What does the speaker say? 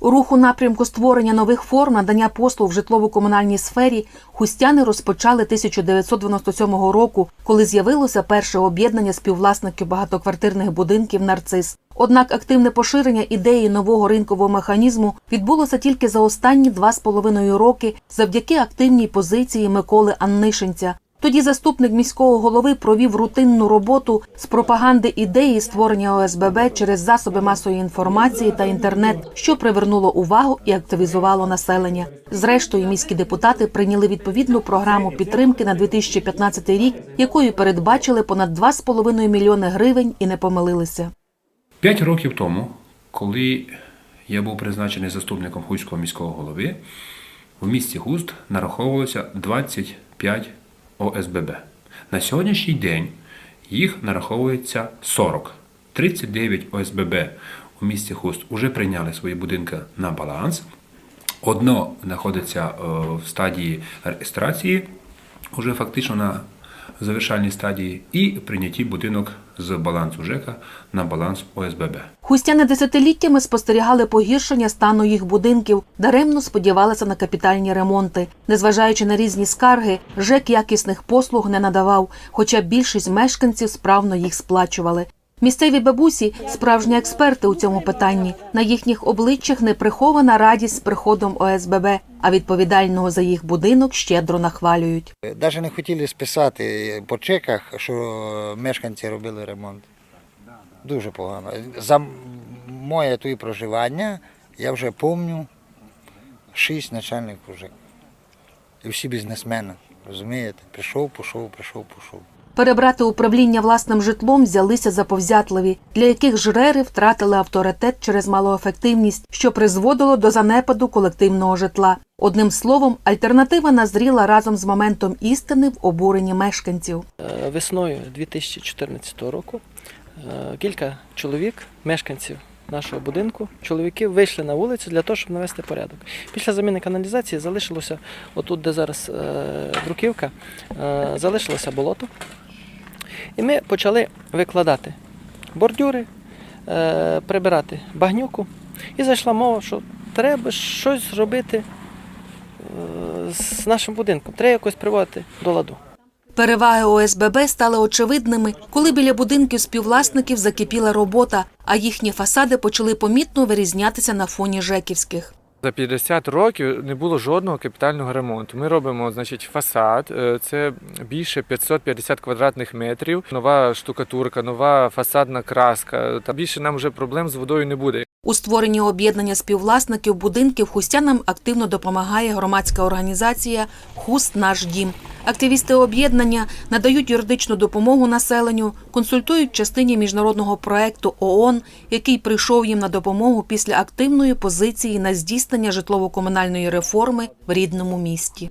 Рух у напрямку створення нових форм надання послуг в житлово-комунальній сфері хустяни розпочали 1997 року, коли з'явилося перше об'єднання співвласників багатоквартирних будинків Нарцис. Однак активне поширення ідеї нового ринкового механізму відбулося тільки за останні два з половиною роки завдяки активній позиції Миколи Аннишинця. Тоді заступник міського голови провів рутинну роботу з пропаганди ідеї створення ОСББ через засоби масової інформації та інтернет, що привернуло увагу і активізувало населення. Зрештою, міські депутати прийняли відповідну програму підтримки на 2015 рік, якою передбачили понад 2,5 мільйони гривень і не помилилися. П'ять років тому, коли я був призначений заступником Хуського міського голови, в місті Хуст нараховувалося 25 ОСББ. На сьогоднішній день їх нараховується 40. 39 ОСББ у місті Хуст вже прийняли свої будинки на баланс. Одно знаходиться е, в стадії реєстрації, вже фактично на завершальній стадії, і прийнятті будинок з балансу ЖЕКа на баланс ОСББ. Хустяни десятиліттями спостерігали погіршення стану їх будинків, даремно сподівалися на капітальні ремонти. Незважаючи на різні скарги, ЖЕК якісних послуг не надавав, хоча більшість мешканців справно їх сплачували. Місцеві бабусі справжні експерти у цьому питанні. На їхніх обличчях не прихована радість з приходом ОСББ, а відповідального за їх будинок щедро нахвалюють. Навіть не хотіли списати по чеках, що мешканці робили ремонт. Дуже погано. За моє твоє проживання я вже пам'ятаю шість начальників ЖЕК. І всі бізнесмени. Розумієте? Прийшов, пішов, прийшов, пішов. Перебрати управління власним житлом взялися заповзятливі, для яких жрери втратили авторитет через малоефективність, що призводило до занепаду колективного житла. Одним словом, альтернатива назріла разом з моментом істини в обуренні мешканців. Е, Весною 2014 року е, кілька чоловік, мешканців нашого будинку, чоловіки вийшли на вулицю для того, щоб навести порядок. Після заміни каналізації залишилося, отут, де зараз е, бруківка, е, залишилося болото. І ми почали викладати бордюри, е, прибирати багнюку. І зайшла мова, що треба щось зробити е, з нашим будинком, треба якось приводити до ладу. Переваги ОСББ стали очевидними, коли біля будинків співвласників закипіла робота, а їхні фасади почали помітно вирізнятися на фоні жеківських. За 50 років не було жодного капітального ремонту. Ми робимо, значить, фасад. е, Це більше 550 квадратних метрів. Нова штукатурка, нова фасадна краска. Та більше нам вже проблем з водою не буде. У створенні об'єднання співвласників будинків хустянам активно допомагає громадська організація Хуст наш дім. Активісти об'єднання надають юридичну допомогу населенню, консультують частині міжнародного проекту ООН, який прийшов їм на допомогу після активної позиції на здійснення житлово-комунальної реформи в рідному місті.